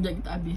Dag tabi.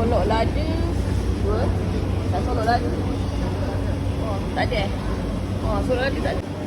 Solok lah ada. Dua. Tak solok lah ada. Oh, tak ada eh? Oh, solok lah ada tak ada.